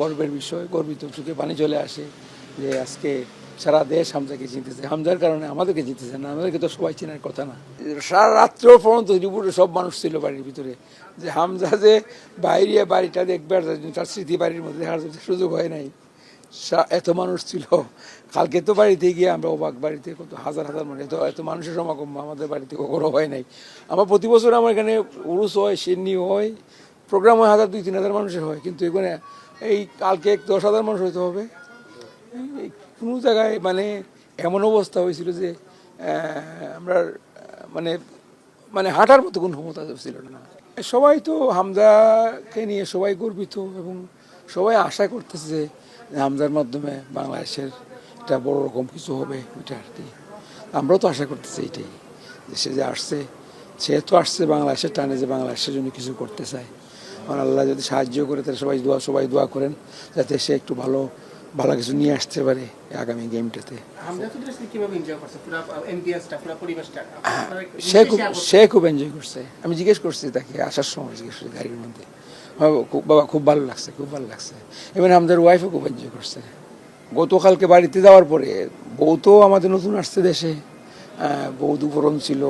গর্বের বিষয়, গর্বিত চোখে পানি চলে আসে যে আজকে সারা দেশ হামজাকে চিনতেছে হামজার কারণে আমাদেরকে চিনতেছে না, আমাদেরকে তো সবাই চেনার কথা না। সারা রাত্র পর্যন্ত রিপোর্টে সব মানুষ ছিল বাড়ির ভিতরে। যে হামজা যে বাইরে বাড়িটা দেখবে তার স্মৃতি বাড়ির মধ্যে দেখার সুযোগ হয় নাই এত মানুষ ছিল। কালকে তো বাড়িতে গিয়ে আমরা অবাক, বাড়িতে কত হাজার হাজার মানুষ, এত এত মানুষের সমাগম আমাদের বাড়িতে কখনো হয় নাই। আমার প্রতি বছর আমার এখানে উরুস হয়, সিন্নি হয়, প্রোগ্রাম হয় হাজার দুই, তিন হাজার মানুষের হয়, কিন্তু এখানে এই কালকে এক দশ হাজার মানুষ হইতে হবে। কোনো জায়গায় মানে এমন অবস্থা হয়েছিল যে আমরা মানে মানে হাঁটার মতো কোনো ক্ষমতা ছিল না। সবাই তো হামজাকে নিয়ে সবাই গর্বিত এবং সবাই আশা করতেছে যে হামজার মাধ্যমে বাংলাদেশের একটা বড় রকম কিছু হবে ওইটা আর কি। আমরাও তো আশা করতেছি এইটাই সে যে আসছে, সে তো আসছে বাংলাদেশের টানে যে বাংলাদেশের জন্য কিছু করতে চায়। আমার আল্লাহ যদি সাহায্য করে তাহলে সবাই দোয়া সবাই দোয়া করেন যাতে সে একটু ভালো ভালো কিছু নিয়ে আসতে পারে আগামী গেমটাতে। সে খুব সে খুব এনজয় করছে। আমি জিজ্ঞেস করছি তাকে আসার সময় জিজ্ঞেস করছি গাড়ির মধ্যে। বাবা, খুব বাবা খুব ভালো লাগছে খুব ভালো লাগছে। এবং আমাদের ওয়াইফও খুব এনজয় করছে। গতকালকে বাড়িতে যাওয়ার পরে বউ তো আমাদের নতুন আসছে দেশে। বউ দুপুরন ছিল।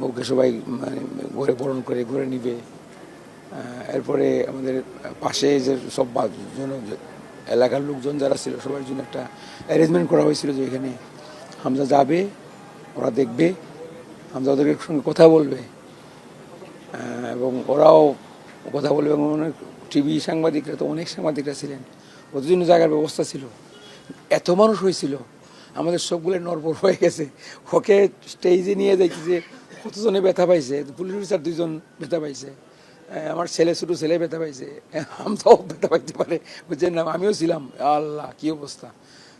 বউকে সবাই মানে ঘরে বরণ করে ঘুরে নিবে। এরপরে আমাদের পাশে যে সব এলাকার লোকজন যারা ছিল সবার জন্য একটা অ্যারেঞ্জমেন্ট করা হয়েছিল যে এখানে হামজা যাবে, ওরা দেখবে, হামজা ওদের সঙ্গে কথা বলবে এবং ওরাও কথা বলবে, এবং অনেক টিভি সাংবাদিকরা তো, অনেক সাংবাদিকরা ছিলেন, ওদের জন্য জায়গার ব্যবস্থা ছিল। এত মানুষ হয়েছিল, আমাদের সবগুলো নরবর হয়ে গেছে। ওকে স্টেজে নিয়ে যাইতেছে, কতজনে ব্যথা পাইছে? পুলিশ অফিসার দুইজন ব্যথা পাইছে। আমার ছেলে, ছোটো ছেলে ব্যথা পাইছে। আমরাও ব্যথা পাইতে পারে। বুঝছেন না? আমিও ছিলাম। আল্লাহ, কি অবস্থা?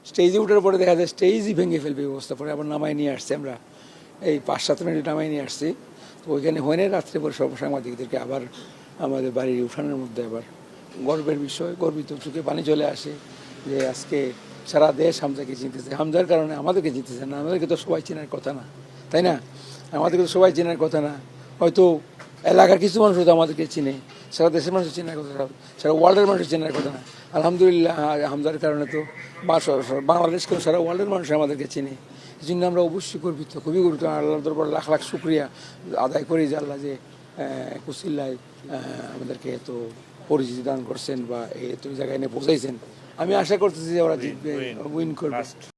স্টেজে উঠার পরে দেখা যায় স্টেজই ভেঙে ফেলবে অবস্থা। পরে আবার নামায় নিয়ে আসছি আমরা। এই পাঁচ সাত মিনিট নামায় নিয়ে আসছি। তো ওইখানে হয়ে নেই রাত্রে পরে সব সাংবাদিকদেরকে আবার আমাদের বাড়ির উঠানের মধ্যে আবার গর্বের বিষয়, গর্বিত চোখে পানি চলে আসে যে আজকে সারা দেশ হামজাকে চিনতেছে। হামজার কারণে আমাদেরকে চিনতেছে না। আমাদেরকে তো সবাই চেনার কথা না। তাই না? আমাদেরকে তো সবাই চেনার কথা না। হয়তো এলাকার কিছু মানুষ হয়তো আমাদেরকে চিনে সারা দেশের মানুষ চেনার কথা সারা ওয়ার্ল্ডের মানুষ চেনার কথা না আলহামদুলিল্লাহ হামজার কারণে তো বা স- স- বাংলাদেশ কেউ সারা ওয়ার্ল্ডের মানুষ আমাদেরকে চিনে। এই জন্য আমরা অবশ্যই গর্বিত খুবই গর্বিত। আল্লাহ দরবার লাখ লাখ শুক্রিয়া আদায় করি যে আল্লাহ যে কুসিল্লায় আমাদেরকে এত পরিচিতি দান করছেন বা এত জায়গায় এনে পৌঁছাইছেন। আমি আশা করতেছি যে ওরা জিতবে উইন করবে।